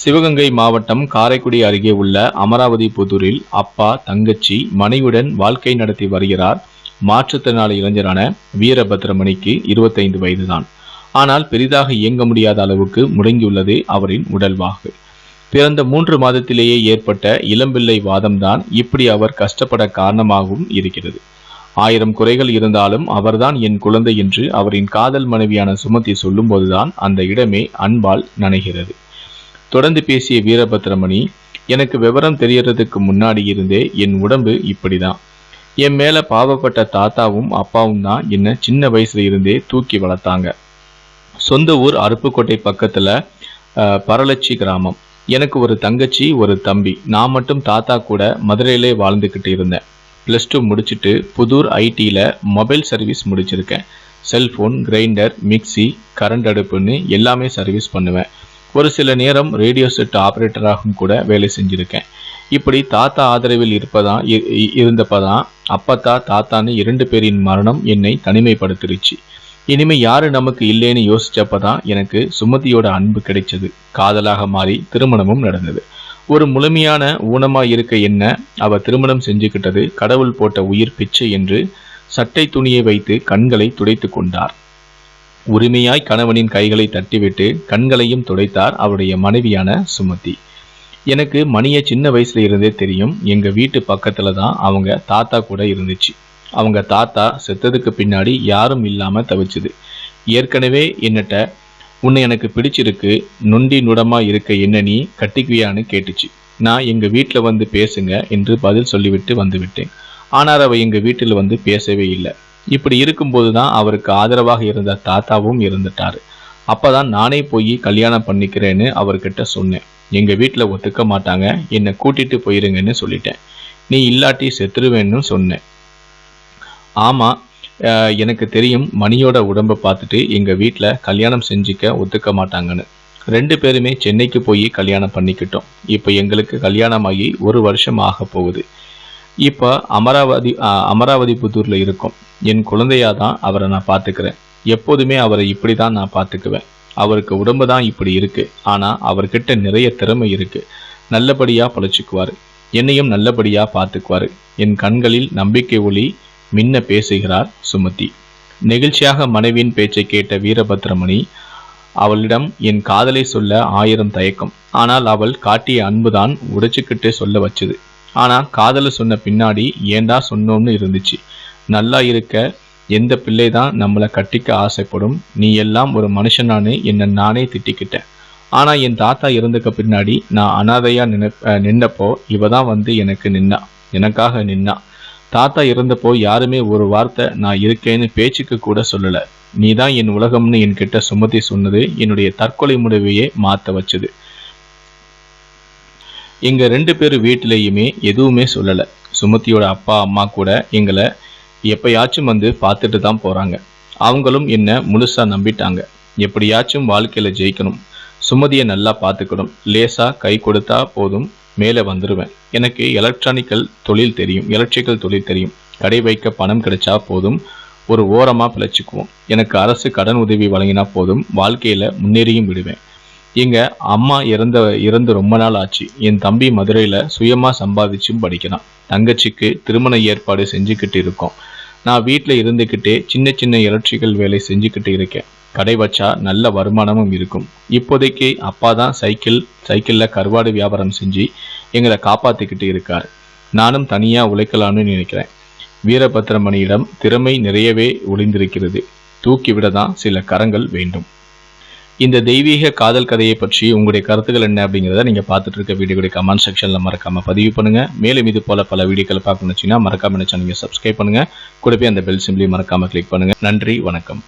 சிவகங்கை மாவட்டம் காரைக்குடி அருகே உள்ள அமராவதி புதூரில் அப்பா தங்கச்சி மனைவியுடன் வாழ்க்கை நடத்தி வருகிறார். மாற்றுத்திறனாளி இளைஞரான வீரபத்ரமணிக்கு இருபத்தைந்து வயதுதான். ஆனால் பெரிதாக இயங்க முடியாத அளவுக்கு முடங்கியுள்ளது அவரின் உடல்வாகு பிறந்த மூன்று மாதத்திலேயே ஏற்பட்ட இளம்பிள்ளை வாதம்தான் இப்படி அவர் கஷ்டப்பட காரணமாகவும் இருக்கிறது. ஆயிரம் குறைகள் இருந்தாலும் அவர்தான் என் குழந்தை என்று அவரின் காதல் மனைவியான சுமதி சொல்லும்போதுதான் அந்த இடமே அன்பால் நனைகிறது. தொடர்ந்து பேசிய வீரபத்ரமணி எனக்கு விவரம் தெரியறதுக்கு முன்னாடி இருந்தே என் உடம்பு இப்படிதான். என் மேல பாவப்பட்ட தாத்தாவும் அப்பாவும் தான் என்ன சின்ன வயசுல இருந்தே தூக்கி வளர்த்தாங்க. சொந்த ஊர் அருப்புக்கோட்டை பக்கத்துல பரலட்சி பரளச்சி கிராமம். எனக்கு ஒரு தங்கச்சி ஒரு தம்பி. நான் மட்டும் தாத்தா கூட மதுரையிலே வாழ்ந்துக்கிட்டு இருந்தேன். ப்ளஸ் டூ முடிச்சுட்டு புதூர் ஐடியில் மொபைல் சர்வீஸ் முடிச்சிருக்கேன். செல்ஃபோன் கிரைண்டர் மிக்சி கரண்ட் அடுப்புன்னு எல்லாமே சர்வீஸ் பண்ணுவேன். ஒரு சில நேரம் ரேடியோ செட் ஆப்ரேட்டராகவும் கூட வேலை செஞ்சுருக்கேன். இப்படி தாத்தா ஆதரவில் இருப்பதான் இ- இ- இருந்தப்பதான் அப்பத்தா தாத்தான்னு இரண்டு பேரின் மரணம் என்னை தனிமைப்படுத்திருச்சு. இனிமே யாரு நமக்கு இல்லைன்னு யோசிச்சப்பதான் எனக்கு சுமதியோட அன்பு கிடைச்சது. காதலாக மாறி திருமணமும் நடந்தது. ஒரு முழுமையான ஊனமா இருக்க என்ன அவ திருமணம் செஞ்சுக்கிட்டது கடவுள் போட்ட உயிர் பிச்சை என்று சட்டை துணியை வைத்து கண்களை துடைத்து கொண்டார். உரிமையாய் கணவனின் கைகளை தட்டிவிட்டு கண்களையும் துடைத்தார் அவருடைய மனைவியான சுமதி. எனக்கு மணியை சின்ன வயசுல இருந்தே தெரியும். எங்க வீட்டு பக்கத்துல தான் அவங்க தாத்தா கூட இருந்துச்சு. அவங்க தாத்தா செத்ததுக்கு பின்னாடி யாரும் இல்லாம தவிச்சுது. ஏற்கனவே என்னட்ட உன்னை எனக்கு பிடிச்சிருக்கு நொண்டி நுடமா இருக்க என்ன நீ கட்டிக்குவியான்னு கேட்டுச்சு. நான் எங்க வீட்டில் வந்து பேசுங்க என்று பதில் சொல்லிவிட்டு வந்துவிட்டேன். ஆனால் அவ எங்க வீட்டில் வந்து பேசவே இல்லை. இப்படி இருக்கும்போது தான் அவருக்கு ஆதரவாக இருந்த தாத்தாவும் இருந்துட்டாரு. அப்பதான் நானே போய் கல்யாணம் பண்ணிக்கிறேன்னு அவர்கிட்ட சொன்னேன். எங்க வீட்டில் ஒத்துக்க மாட்டாங்க என்னை கூட்டிட்டு போயிருங்கன்னு சொல்லிட்டேன். நீ இல்லாட்டி செத்துருவேன்னு சொன்னேன். ஆமா அஹ், எனக்கு தெரியும் மணியோட உடம்பை பார்த்துட்டு எங்க வீட்டில் கல்யாணம் செஞ்சுக்க ஒத்துக்க மாட்டாங்கன்னு. ரெண்டு பேருமே சென்னைக்கு போய் கல்யாணம் பண்ணிக்கிட்டோம். இப்போ எங்களுக்கு கல்யாணம் ஆகி ஒரு வருஷம் ஆக போகுது. இப்போ அமராவதி அமராவதி புத்தூரில் இருக்கோம். என் குழந்தையாக தான் அவரை நான் பார்த்துக்கிறேன். எப்போதுமே அவரை இப்படி தான் நான் பார்த்துக்குவேன். அவருக்கு உடம்பு தான் இப்படி இருக்கு. ஆனால் அவர்கிட்ட நிறைய திறமை இருக்கு. நல்லபடியாக பழச்சிக்குவார். என்னையும் நல்லபடியாக பார்த்துக்குவாரு. என் கண்களில் நம்பிக்கை ஒளி மின்ன பேசுகிறார் சுமதி. நெகிழ்ச்சியாக மனைவியின் பேச்சை கேட்ட வீரபத்ரமணி அவளிடம் என் காதலை சொல்ல ஆயிரம் தயக்கம். ஆனால் அவள் காட்டிய அன்புதான் உடைச்சுக்கிட்டு சொல்ல வச்சது. ஆனால் காதலை சொன்ன பின்னாடி ஏண்டா சொன்னோம்னு இருந்துச்சு. நல்லா இருக்க எந்த பிள்ளை தான் நம்மளை கட்டிக்க ஆசைப்படும் நீ எல்லாம் ஒரு மனுஷனானு என்னை நானே திட்டிக்கிட்டேன். ஆனால் என் தாத்தா இருந்துக்க பின்னாடி நான் அனாதையாக நினை நின்னப்போ இவ தான் வந்து எனக்கு நின்னா. எனக்காக நின்னா. தாத்தா இருந்தப்போ யாருமே ஒரு வார்த்தை நான் இருக்கேன்னு பேச்சுக்கு கூட சொல்லலை. நீ தான் என் உலகம்னு என்கிட்ட சுமதி சொன்னது என்னுடைய தற்கொலை முடிவையே மாற்ற வச்சது. எங்கள் ரெண்டு பேர் வீட்டிலேயுமே எதுவுமே சொல்லலை. சுமதியோட அப்பா அம்மா கூட எங்களை எப்பயாச்சும் வந்து பார்த்துட்டு தான் போகிறாங்க அவங்களும் என்னை முழுசாக நம்பிட்டாங்க. எப்படியாச்சும் வாழ்க்கையில் ஜெயிக்கணும். சுமதியை நல்லா பார்த்துக்கணும். லேசாக கை கொடுத்தா போதும் மேலே வந்துடுவேன் எனக்கு எலக்ட்ரானிக்கல் தொழில் தெரியும். எலக்ட்ரிக்கல் தொழில் தெரியும். கடை வைக்க பணம் கிடைச்சா போதும் ஒரு ஓரமாக பிழைச்சிக்குவோம். எனக்கு அரசு கடன் உதவி வழங்கினா போதும் வாழ்க்கையில் முன்னேறியும் விடுவேன். எங்க அம்மா இறந்த இறந்து ரொம்ப நாள் ஆச்சு. என் தம்பி மதுரையில சுயமா சம்பாதிச்சும் படிக்கிறான். தங்கச்சிக்கு திருமண ஏற்பாடு செஞ்சுக்கிட்டு இருக்கோம். நான் வீட்டில் இருந்துக்கிட்டே சின்ன சின்ன எலக்ட்ரிக்கல் வேலை செஞ்சுக்கிட்டு இருக்கேன். கடை வச்சா நல்ல வருமானமும் இருக்கும். இப்போதைக்கு அப்பா தான் சைக்கிள் சைக்கிளில் கருவாடு வியாபாரம் செஞ்சு எங்களை காப்பாற்றிக்கிட்டு இருக்கார். நானும் தனியாக உழைக்கலாம்னு நினைக்கிறேன். வீரபத்ரமணியிடம் திறமை நிறையவே ஒளிந்திருக்கிறது. தூக்கிவிட தான் சில கரங்கள் வேண்டும். இந்த தெய்வீக காதல் கதையை பற்றி உங்களுடைய கருத்துக்கள் என்ன அப்படிங்கிறத நீங்கள் பார்த்துட்டு இருக்க வீடியோடைய கமெண்ட் செக்ஷனில் மறக்காம பதிவு பண்ணுங்க. மேலும் இது போல பல வீடியோக்களை பார்க்கணும்னு வச்சீங்கன்னா மறக்காம என்ன சேனலை சப்ஸ்கிரைப் பண்ணுங்க. கூடவே அந்த பெல் சிம்லையும் மறக்காம கிளிக் பண்ணுங்க. நன்றி வணக்கம்.